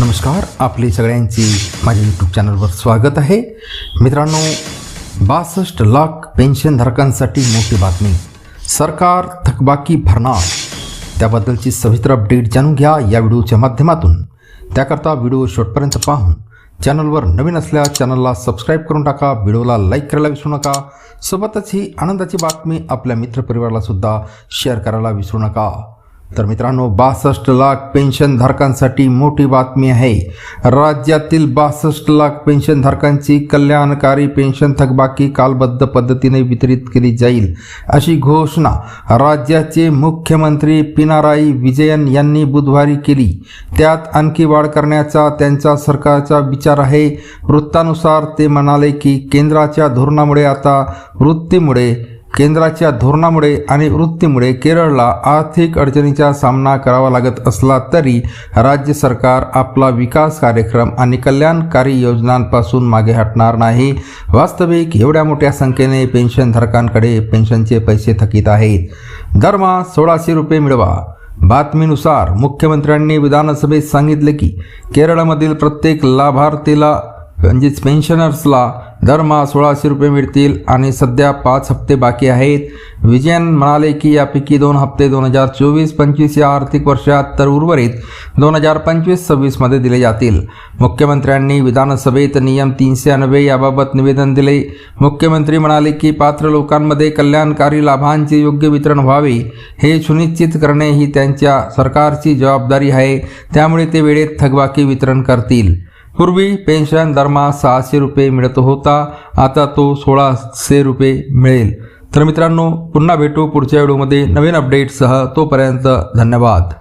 नमस्कार आपले सगळ्यांचे माझ्या यूट्यूब चॅनलवर स्वागत आहे. मित्रांनो बासष्ट लाख पेन्शनधारकांसाठी मोठी बातमी. सरकार थकबाकी भरणार. त्याबद्दलची सविस्तर अपडेट जाणून घ्या या व्हिडिओच्या माध्यमातून. त्याकरता व्हिडिओ शेवटपर्यंत पाहून चॅनलवर नवीन असल्यास चॅनलला सबस्क्राईब करून टाका व्हिडिओला लाईक करायला विसरू नका. सोबतच ही आनंदाची बातमी आपल्या मित्रपरिवाराला सुद्धा शेअर करायला विसरू नका. तर मित्रांनो बासष्ट लाख पेन्शनधारकांसाठी मोठी बातमी आहे. राज्यातील बासष्ट लाख पेन्शनधारकांची कल्याणकारी पेन्शन थकबाकी कालबद्ध पद्धतीने वितरित केली जाईल अशी घोषणा राज्याचे मुख्यमंत्री पिनाराई विजयन यांनी बुधवारी केली. त्यात आणखी वाढ करण्याचा त्यांचा सरकारचा विचार आहे. वृत्तानुसार ते म्हणाले की केंद्राच्या धोरणामुळे आता वृत्तीमुळे केंद्राच्या धोरणामुळे आणि वृत्तीमुळे केरळला आर्थिक अडचणीचा सामना करावा लागत असला तरी राज्य सरकार आपला विकास कार्यक्रम आणि कल्याणकारी योजनांपासून मागे हटणार नाही. वास्तविक एवढ्या मोठ्या संख्येने पेन्शनधारकांकडे पेन्शनचे पैसे थकीत आहेत. दरमहा सोळाशे रुपये मिळवा. बातमीनुसार मुख्यमंत्र्यांनी विधानसभेत सांगितले की केरळमधील प्रत्येक लाभार्थीला म्हणजेच पेन्शनर्सला दरमहा सोळाशे रुपये मिळतील आणि सध्या पाच हप्ते बाकी आहेत. विजयन म्हणाले की यापैकी दोन हप्ते दोन हजार चोवीस पंचवीस या आर्थिक वर्षात तर उर्वरित दोन हजार पंचवीस सव्वीसमध्ये दिले जातील. मुख्यमंत्र्यांनी विधानसभेत नियम तीनशे ऐंशी याबाबत निवेदन दिले. मुख्यमंत्री म्हणाले की पात्र लोकांमध्ये कल्याणकारी लाभांचे योग्य वितरण व्हावे हे सुनिश्चित करणे ही त्यांच्या सरकारची जबाबदारी आहे. त्यामुळे ते वेळेत थकबाकी वितरण करतील. पूर्वी पेन्शन दरमहा सहाशे रुपये मिळत होता आता तो सोळाशे रुपये मिळेल. तर मित्रांनो पुन्हा भेटू पुढच्या व्हिडिओमध्ये नवीन अपडेटसह तोपर्यंत धन्यवाद.